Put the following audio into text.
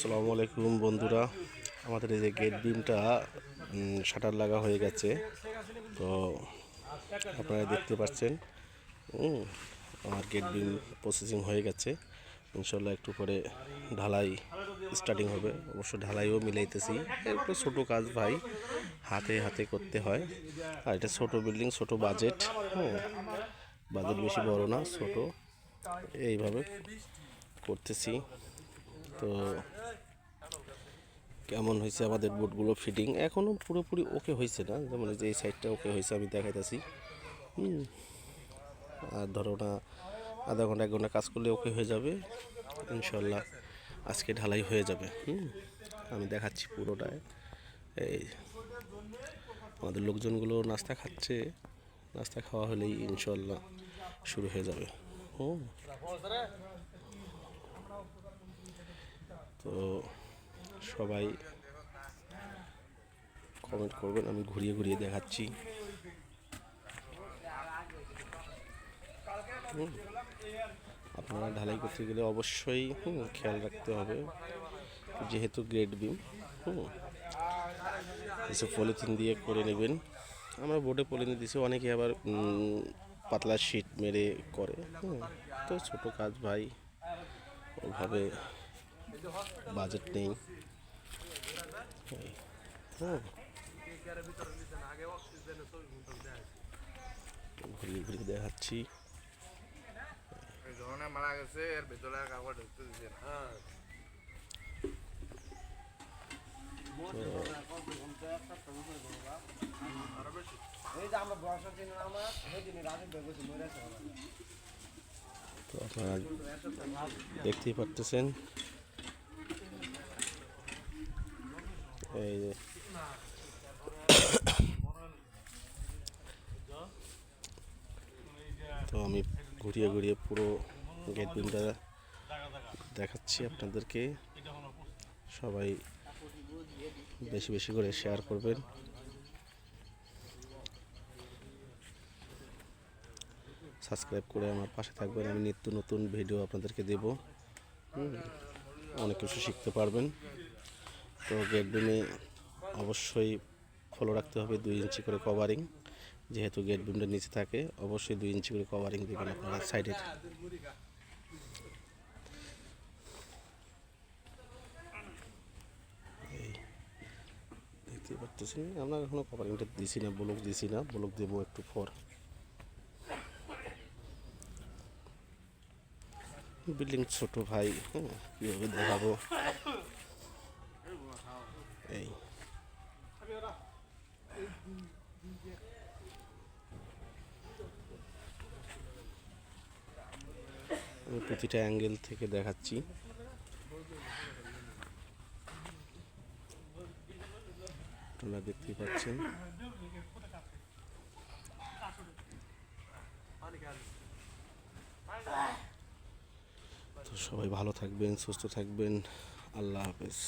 আসসালামু আলাইকুম বন্ধুরা। আমাদের এই যে গেট বিমটা শাটার লাগা হয়ে গেছে। তো আপনারা দেখতে পাচ্ছেন আমার গেট বিম প্রসেসিং হয়ে গেছে। ইনশাল্লাহ একটু পরে ঢালাই স্টার্টিং হবে। অবশ্য ঢালাইও মিলাইতেছি। একটু ছোটো কাজ ভাই, হাতে হাতে করতে হয়। আর এটা ছোটো বিল্ডিং ছোটো বাজেট হুম বাজেট বেশি বড় না, ছোটো। এইভাবে করতেছি। তো কেমন হয়েছে আমাদের বুটগুলো ফিটিং? এখনও পুরোপুরি ওকে হয়েছে না? যেমন যে এই সাইডটা ওকে হয়েছে, আমি দেখাইতেছি। হুম। আর ধরো না, আধা ঘণ্টা, এক ঘণ্টা কাজ করলে ওকে হয়ে যাবে। ইনশাল্লাহ আজকে ঢালাই হয়ে যাবে। হুম। আমি দেখাচ্ছি পুরোটায়। এই আমাদের লোকজনগুলো নাস্তা খাচ্ছে। নাস্তা খাওয়া হলেই ইনশাল্লাহ শুরু হয়ে যাবে। হুম। তো সবাই কমেন্ট করবেন, আমি ঘুরিয়ে ঘুরিয়ে দেখাচ্ছি। আপনারা ঢালাই করতে গেলে অবশ্যই খেয়াল রাখতে হবে যেহেতু গ্রেড বিম হুম, কিছু পলিথিন দিয়ে করে নেবেন আমরা বোর্ডে পলিথিন দিছি, অনেকে আবার পাতলা শিট মেরে করে তো ছোটো কাজ ভাই ওভাবে বাজেট নেই। ঘুরিয়ে ঘুরিয়ে দেখাচ্ছি মারা গেছে এর ভেতরে কাপড় ঢুকতে দিচ্ছে না এই যে আমরা বর্ষা চিনি না আমরা সেদিন রাজীব ভাই বলছি মরে আছে তো আপনারা দেখতেই পারতেছেন এই যে। তো আমি ঘুরিয়ে ঘুরিয়ে পুরো গেট বিমটা দেখাচ্ছি আপনাদেরকে। সবাই বেশি বেশি করে শেয়ার করবেন। সাবস্ক্রাইব করে আমার পাশে থাকবেন। আমি নিত্য নতুন ভিডিও আপনাদেরকে দেব। অনেক কিছু শিখতে পারবেন। তো গেট বিমে অবশ্যই ফলো রাখতে হবে দুই ইঞ্চি করে কভারিং যেহেতু গেট বিমটা নিচে থাকে, অবশ্যই দুই ইঞ্চি করে কভারিং দেবেন আপনারা সাইডে দেখতে পাচ্ছেন আমরা এখনও কভারিংটা দিছি না ব্লক দিছি না ব্লক দেবো একটু পর। বিল্ডিং ছোট ভাই হ্যাঁ কীভাবে দেখাবো? এই প্রতিটা অ্যাঙ্গেল থেকে দেখাচ্ছি। আপনারা দেখতেই পাচ্ছেন। তো সবাই ভালো থাকবেন, সুস্থ থাকবেন। আল্লাহ হাফেজ।